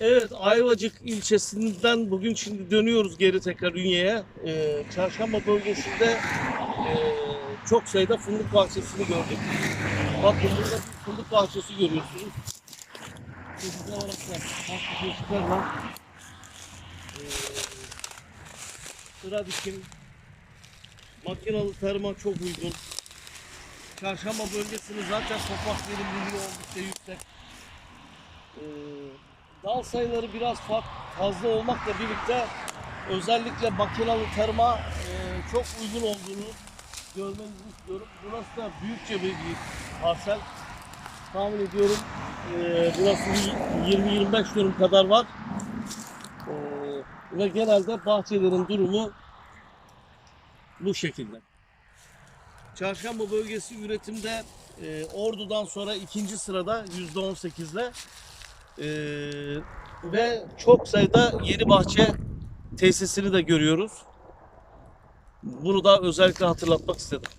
Evet, Ayvacık ilçesinden bugün şimdi dönüyoruz geri tekrar Ünye'ye. Ee, Çarşamba bölgesinde e, çok sayıda fındık bahçesini gördük. Bakın burada bir fındık bahçesi görüyorsunuz. Güzel olarak farklı çeşitler var. Ee, sıra dikim, makinalı tarıma çok uygun. Çarşamba bölgesinin zaten toprak verimliliği oldukça yüksek. Ee, dal sayıları biraz fa- fazla olmakla birlikte özellikle makinalı tarıma e, çok uygun olduğunu görmenizi istiyorum. Burası da büyükçe bir parsel. Tahmin ediyorum e, burası bir 20-25 dönüm kadar var. E, ve genelde bahçelerin durumu bu şekilde. Çarşamba bölgesi üretimde Ordu'dan sonra ikinci sırada %18 ile e, ve çok sayıda yeni bahçe tesisini de görüyoruz. Bunu da özellikle hatırlatmak istedim.